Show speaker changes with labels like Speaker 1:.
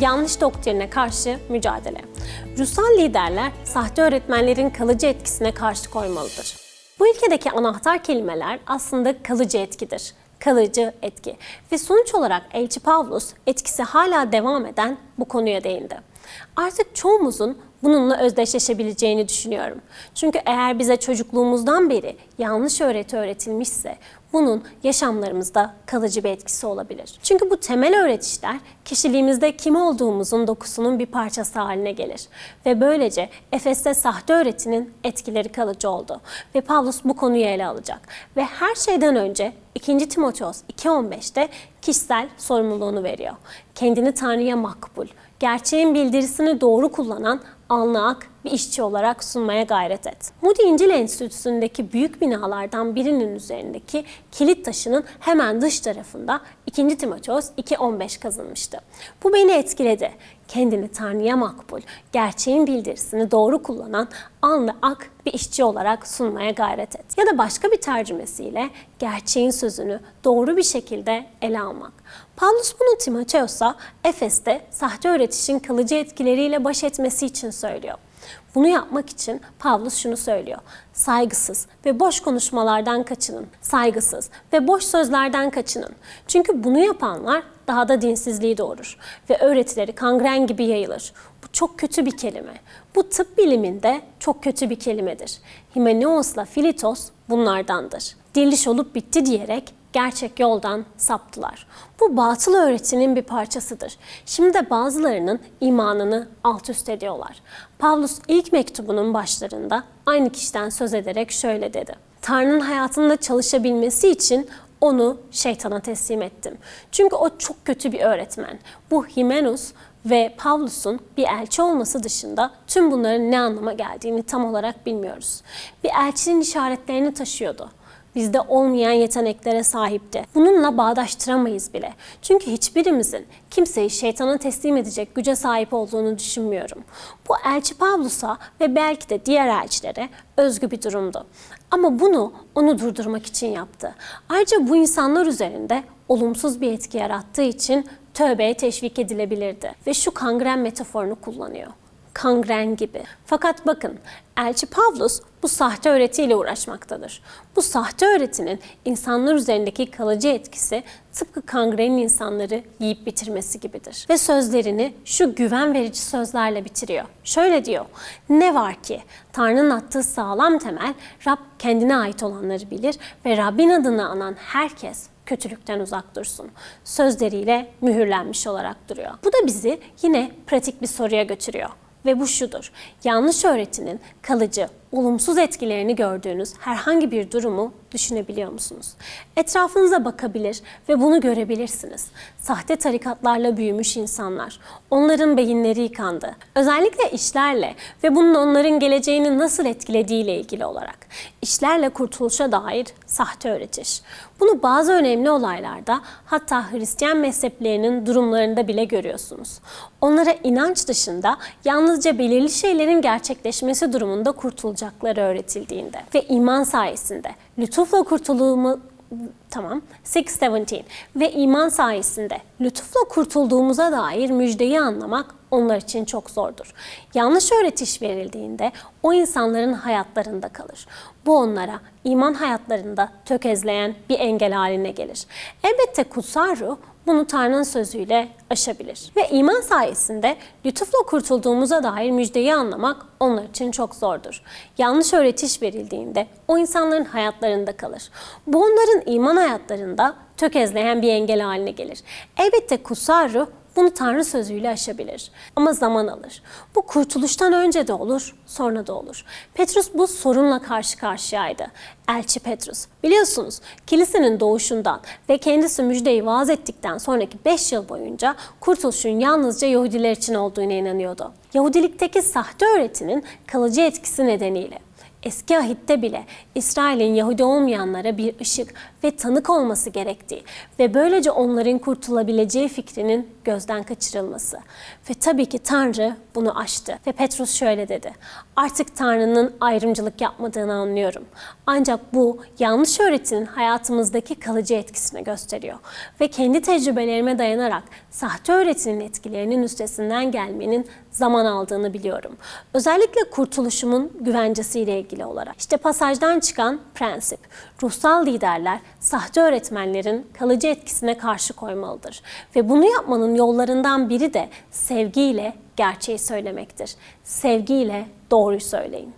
Speaker 1: Yanlış doktrine karşı mücadele. Ruhsal liderler sahte öğretmenlerin kalıcı etkisine karşı koymalıdır. Bu ülkedeki anahtar kelimeler aslında kalıcı etkidir. Kalıcı etki. Ve sonuç olarak Elçi Pavlus etkisi hala devam eden bu konuya değindi. Artık çoğumuzun bununla özdeşleşebileceğini düşünüyorum. Çünkü eğer bize çocukluğumuzdan beri yanlış öğreti öğretilmişse bunun yaşamlarımızda kalıcı bir etkisi olabilir. Çünkü bu temel öğretişler kişiliğimizde kim olduğumuzun dokusunun bir parçası haline gelir. Ve böylece Efes'te sahte öğretinin etkileri kalıcı oldu. Ve Pavlus bu konuyu ele alacak. Ve her şeyden önce 2. Timoteos 2.15'te kişisel sorumluluğunu veriyor. Kendini Tanrı'ya makbul, gerçeğin bildirisini doğru kullanan alnı ak bir işçi olarak sunmaya gayret et. Moody İncil Enstitüsü'ndeki büyük binalardan birinin üzerindeki kilit taşının hemen dış tarafında 2. Timoteos 2.15 kazınmıştı. Bu beni etkiledi. Kendini Tanrı'ya makbul, gerçeğin bildirisini doğru kullanan alnı ak bir işçi olarak sunmaya gayret et. Ya da başka bir tercümesiyle gerçeğin sözünü doğru bir şekilde ele almak. Paulus bunu Timoteos'a Efes'te sahte öğretişin kalıcı etkileriyle baş etmesi için söylüyor. Bunu yapmak için Pavlus şunu söylüyor. Saygısız ve boş konuşmalardan kaçının. Saygısız ve boş sözlerden kaçının. Çünkü bunu yapanlar daha da dinsizliği doğurur ve öğretileri kangren gibi yayılır. Çok kötü bir kelime. Bu tıp biliminde çok kötü bir kelimedir. Himeneos'la Filitos bunlardandır. Diriliş olup bitti diyerek gerçek yoldan saptılar. Bu batıl öğretinin bir parçasıdır. Şimdi de bazılarının imanını alt üst ediyorlar. Pavlus ilk mektubunun başlarında aynı kişiden söz ederek şöyle dedi. Tanrı'nın hayatında çalışabilmesi için onu şeytana teslim ettim. Çünkü o çok kötü bir öğretmen. Bu Himenus ve Pavlus'un bir elçi olması dışında tüm bunların ne anlama geldiğini tam olarak bilmiyoruz. Bir elçinin işaretlerini taşıyordu bizde olmayan yeteneklere sahipti. Bununla bağdaştıramayız bile. Çünkü hiçbirimizin kimseyi şeytana teslim edecek güce sahip olduğunu düşünmüyorum. Bu elçi Pavlus'a ve belki de diğer elçilere özgü bir durumdu. Ama bunu onu durdurmak için yaptı. Ayrıca bu insanlar üzerinde olumsuz bir etki yarattığı için tövbeye teşvik edilebilirdi. Ve şu kangren metaforunu kullanıyor kangren gibi. Fakat bakın Elçi Pavlus bu sahte öğretiyle uğraşmaktadır. Bu sahte öğretinin insanlar üzerindeki kalıcı etkisi tıpkı kangrenin insanları yiyip bitirmesi gibidir. Ve sözlerini şu güven verici sözlerle bitiriyor. Şöyle diyor, ne var ki Tanrı'nın attığı sağlam temel Rab kendine ait olanları bilir ve Rabbin adını anan herkes kötülükten uzak dursun. Sözleriyle mühürlenmiş olarak duruyor. Bu da bizi yine pratik bir soruya götürüyor ve bu şudur. Yanlış öğretinin kalıcı, olumsuz etkilerini gördüğünüz herhangi bir durumu düşünebiliyor musunuz? Etrafınıza bakabilir ve bunu görebilirsiniz. Sahte tarikatlarla büyümüş insanlar, onların beyinleri yıkandı. Özellikle işlerle ve bunun onların geleceğini nasıl etkilediğiyle ilgili olarak. İşlerle kurtuluşa dair sahte öğretiş. Bunu bazı önemli olaylarda hatta Hristiyan mezheplerinin durumlarında bile görüyorsunuz. Onlara inanç dışında yalnızca belirli şeylerin gerçekleşmesi durumunda kurtulacakları öğretildiğinde ve iman sayesinde lütufla kurtulumu tamam 617 ve iman sayesinde lütufla kurtulduğumuza dair müjdeyi anlamak onlar için çok zordur. Yanlış öğretiş verildiğinde o insanların hayatlarında kalır. Bu onlara iman hayatlarında tökezleyen bir engel haline gelir. Elbette kutsal ruh bunu Tanrı'nın sözüyle aşabilir. Ve iman sayesinde lütufla kurtulduğumuza dair müjdeyi anlamak onlar için çok zordur. Yanlış öğretiş verildiğinde o insanların hayatlarında kalır. Bu onların iman hayatlarında tökezleyen bir engel haline gelir. Elbette kutsal ruh bunu Tanrı sözüyle aşabilir. Ama zaman alır. Bu kurtuluştan önce de olur, sonra da olur. Petrus bu sorunla karşı karşıyaydı. Elçi Petrus. Biliyorsunuz kilisenin doğuşundan ve kendisi müjdeyi vaaz ettikten sonraki 5 yıl boyunca kurtuluşun yalnızca Yahudiler için olduğuna inanıyordu. Yahudilikteki sahte öğretinin kalıcı etkisi nedeniyle eski ahitte bile İsrail'in Yahudi olmayanlara bir ışık ve tanık olması gerektiği ve böylece onların kurtulabileceği fikrinin gözden kaçırılması. Ve tabii ki Tanrı bunu aştı ve Petrus şöyle dedi. Artık Tanrı'nın ayrımcılık yapmadığını anlıyorum. Ancak bu yanlış öğretinin hayatımızdaki kalıcı etkisini gösteriyor. Ve kendi tecrübelerime dayanarak sahte öğretinin etkilerinin üstesinden gelmenin zaman aldığını biliyorum. Özellikle kurtuluşumun güvencesiyle ilgili olarak. İşte pasajdan çıkan prensip. Ruhsal liderler sahte öğretmenlerin kalıcı etkisine karşı koymalıdır. Ve bunu yapmanın yollarından biri de sevgiyle gerçeği söylemektir. Sevgiyle doğruyu söyleyin.